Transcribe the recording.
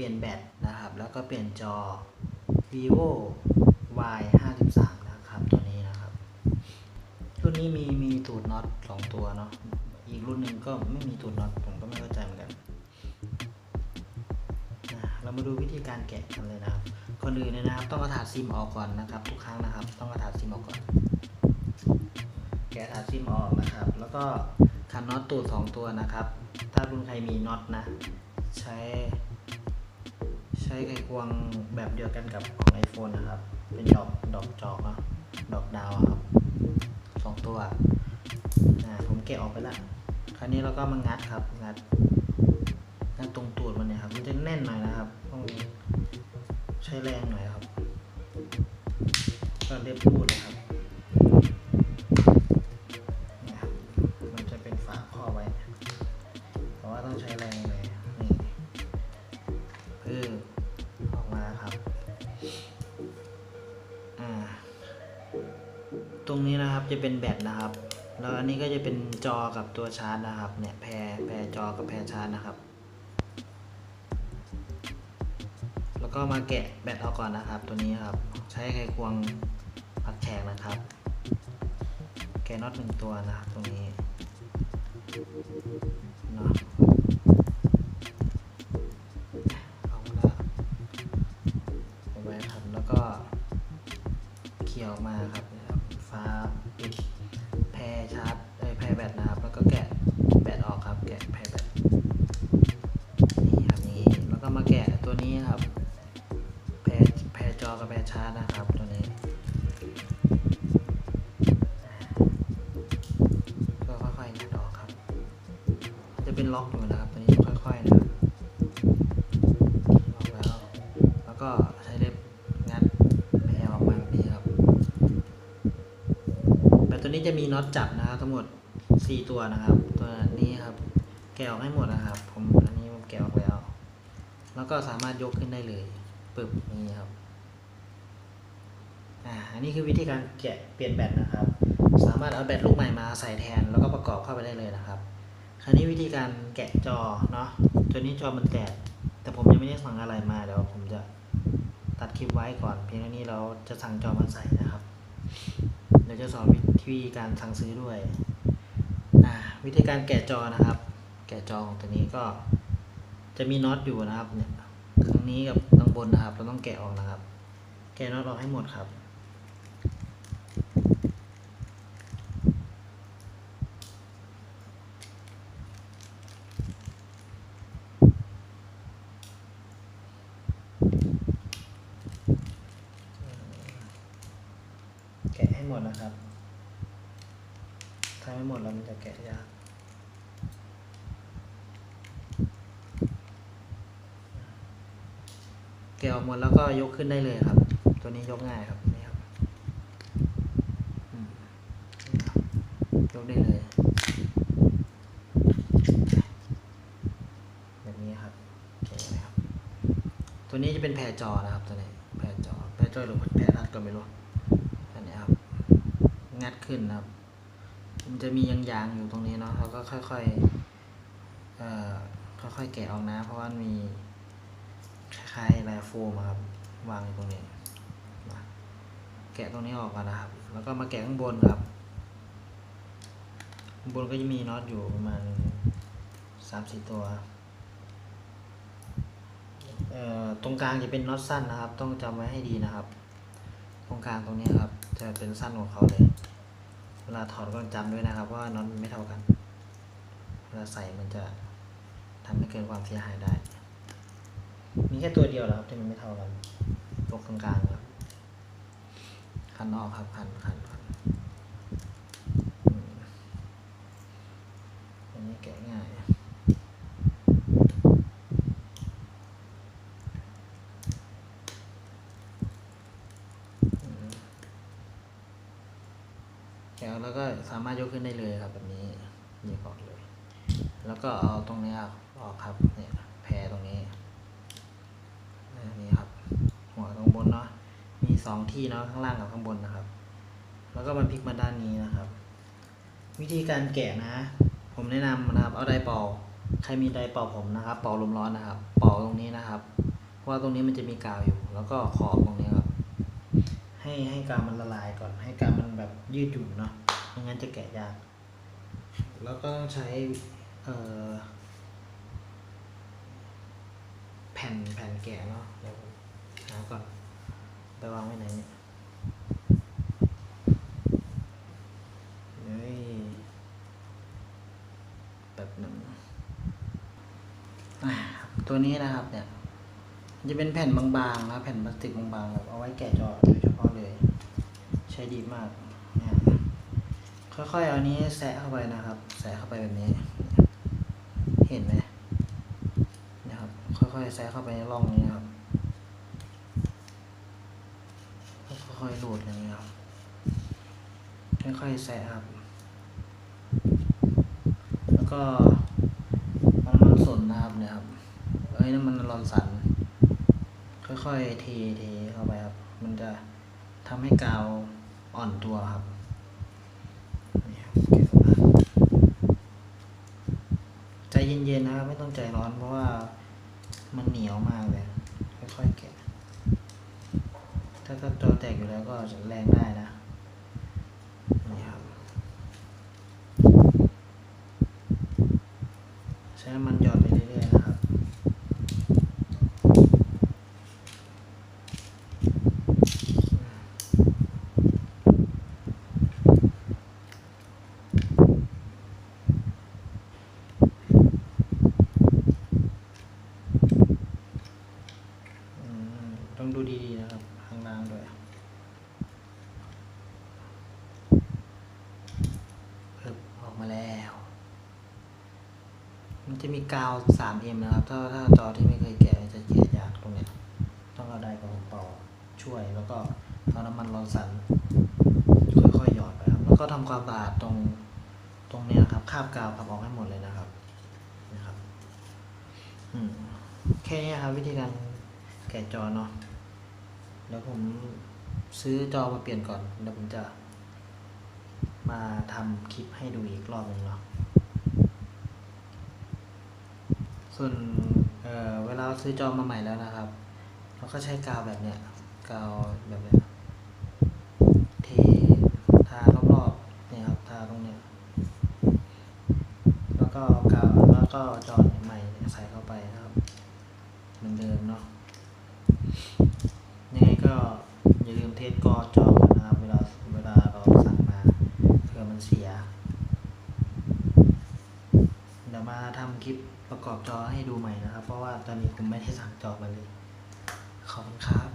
เปลี่ยนแบตนะครับ แล้วก็เปลี่ยนจอ vivo y 5 3นะครับ ตัวนี้นะครับ รุ่นนี้มีมีตูดน็อตสองตัวเนาะ อีกรุ่นหนึ่งก็ไม่มีตูดน็อต ผมก็ไม่เข้าใจเหมือนกันนะเรามาดูวิธีการแกะกันเลยนะครับก่อนอื่นเลยนะครับ ต้องเอาถาซิมออกก่อนนะครับ ทุกครั้งนะครับ ต้องเอาถาซิมออกก่อน แกะถาซิมออกนะครับ แล้วก็ขันน็อตตูดสองตัวนะครับ ถ้ารุ่นใครมีน็อตนะ ใช้ ใช้ไขควงแบบเดียวกันกับของ iPhone นะครับ เป็นดอกดอกจอกเนาะดอกดาวอะครับสองตัวอ่าผมแกะออกไปล้วคราวนี้เราก็มางัดครับ งัดงัดตรงตูดมันเนี่ยครับ มันจะแน่นหน่อยนะครับต้องใช้แรงหน่อยครับก็เรียบพูดเลยครับ จะเป็นแบตนะครับ แล้วอันนี้ก็จะเป็นจอกับตัวชาร์จนะครับ เนี่ยแพรแพรจอกับแพรชาร์จนะครับ แล้วก็มาแกะแบตเอาก่อนนะครับ ตัวนี้ครับ ใช้ไขควงพักแฉกนะครับ แกะน็อตหนึ่งตัวนะครับตรงนี้เนาะ ชาร์จนะครับตัวนี้ก็ค่อยๆงัดออกครับมันจะเป็นล็อกอยู่นะครับตัวนี้ต้องค่อยๆนะครับล็อกแล้ว แล้วก็ใช้เล็บงัดแพรออกมาแบบนี้ครับแต่ตัวนี้จะมีน็อตจับนะครับทั้งหมด 4 ตัวนะครับ ตัวนี้ครับ แกะออกให้หมดนะครับ ผมอันนี้ผมแกะออกแล้ว แล้วก็สามารถยกขึ้นได้เลยปึบนี้ครับ อ่าอันนี้คือวิธีการแกะเปลี่ยนแบตนะครับ สามารถเอาแบตลูกใหม่มาใส่แทน แล้วก็ประกอบเข้าไปได้เลยนะครับ คราวนี้วิธีการแกะจอเนาะตัวนี้จอมันแตกแต่ผมยังไม่ได้สั่งอะไรมาเดี๋ยวผมจะตัดคลิปไว้ก่อน เพียงเท่านี้เราจะสั่งจอมาใส่นะครับเดี๋ยวจะสอนวิธีการสั่งซื้อด้วยอ่าวิธีการแกะจอนะครับ แกะจอของตัวนี้ก็จะมีน็อตอยู่นะครับเนี่ยข้างนี้กับข้างบนนะครับ เราต้องแกะออกนะครับ แกะน็อตออกให้หมดครับ แกะให้หม ดนะครับ ถ้าไม่หมดแล้วมันจะแกะยาก แกะออกหมดแล้วก็ยกขึ้นได้เลยครับ ตัวนี้ยกง่ายครับนี่ครับยกได้เลยแบบนี้ครับโอเคครับ ตัวนี้จะเป็นแพรจอนะครับตัวนี้แพรจอแพรจอหรือแพรรัดก็ไม่รู้อันนี้ครับ งัดขึ้นครับ มันจะมียางๆอยู่ตรงนี้เนาะเราก็ค่อยๆเอ่อค่อยๆแกะออกนะ เพราะว่ามีคล้ายๆแรโฟมครับ วางอยู่ตรงนี้แกะตรงนี้ออกก่อนนะครับ แล้วก็มาแกะข้างบนครับข้างบนก็จะมีน็อตอยู่ประมาณสามสี่ตัวเอ่อตรงกลางจะเป็นน็อตสั้นนะครับ ต้องจำไว้ให้ดีนะครับ ตรงกลางตรงนี้ครับ จะเป็นสั้นของเขาเลย เวลาถอดก็จำด้วยนะครับว่าน็อตมันไม่เท่ากัน เวลาใส่มันจะทำให้เกิดความเสียหายได้ มีแค่ตัวเดียวแหละครับที่มันไม่เท่ากันตรงกลางๆครับคันออกครับคันคันคันอันนี้แกะง่าย อืม แล้วก็สามารถยกขึ้นได้เลยครับแบบนี้นี่ก่อนเลย แล้วก็เอาตรงนี้ออกครับเนี่ยแพรตรงนี้นนี้ครับหัวตรงบนเนาะมีสองที่เนาะข้างล่างกับข้างบนนะครับ แล้วก็มันพลิกมาด้านนี้นะครับ วิธีการแกะนะ ผมแนะนำนะครับ เอาไดเป่าใครมีไดเป่าผมนะครับ เป่าลมร้อนนะครับ เป่าตรงนี้นะครับเพราะว่าตรงนี้มันจะมีกาวอยู่ แล้วก็ขอบตรงนี้ครับให้ให้กาวมันละลายก่อน ให้กาวมันแบบยืดหยุ่นเนาะ ไม่งั้นจะแกะยาก แล้วก็ต้องใช้แผ่นแผ่นแกะเนาะเดี๋ยวหาก่อนไปวางไว้ไหนเนี่ยเฮ้ยแบบหนึ่งตัวนี้นะครับเนี่ยจะเป็นแผ่นบางๆนะแผ่นพลาสติกบางๆแบบเอาไว้แกะจอโดยเฉพาะเลย ใช้ดีมาก ค่อยๆเอานี้แซะเข้าไปนะครับแซะเข้าไปแบบนี้ เห็นไหมนะครับค่อยๆแซะเข้าไปในร่องนี้ครับค่อยๆหลุดอย่างนี้ครับค่อยๆแซะครับ แล้วก็เอาน้ำมันสนนะครับเนี่ยครับเอ้ยน้ำมันรอนสัน ค่อยๆเทเทเข้าไปครับ มันจะทำให้กาวอ่อนตัวครับนี่ครับแกะออกมาใจ เย็นๆนะครับ ไม่ต้องใจร้อนเพราะว่ามันเหนียวมากเลย ค่อยๆแกะ ถ้าถ้าจอแตกอยู่แล้วก็แรงได้นะนี่ครับใช้น้ำมันหยอดไปเรื่อยๆนะครับ อืมต้องดูดีๆ นะครับ ข้างล่างด้วยเพิ่มออกมาแล้ว มันจะมีกาว 3M นะครับ ถ้าถ้าจอที่ไม่เคยแกะจะแกะยากตรงเนี้ย ต้องเอาไดร์กับเป่าช่วยแล้วก็เอาน้ำมันร้อนสันค่อยๆหยอดไปครับ แล้วก็ทำความสะอาดตรงตรงเนี้ยครับคาบกาวขับออกให้หมดเลยนะครับนะครับ อืมแค่นี้ครับ วิธีการแกะจอเนาะ เดี๋ยวผมซื้อจอมาเปลี่ยนก่อนเดี๋ยวผมจะมาทำคลิปให้ดูอีกรอบหนึ่งเนาะส่วนเเวลาซื้อจอมาใหม่แล้วนะครับ เราก็ใช้กาวแบบเนี้ยกาวแบบเนี้ย เทศก็จองนะครับเวลาเวลาเราสั่งมาเผื่อมันเสีย เดี๋ยวมาทำคลิปประกอบจอให้ดูใหม่นะครับ เพราะว่าตอนนี้ผมไม่ได้สั่งจอมาเลย ขอบคุณครับ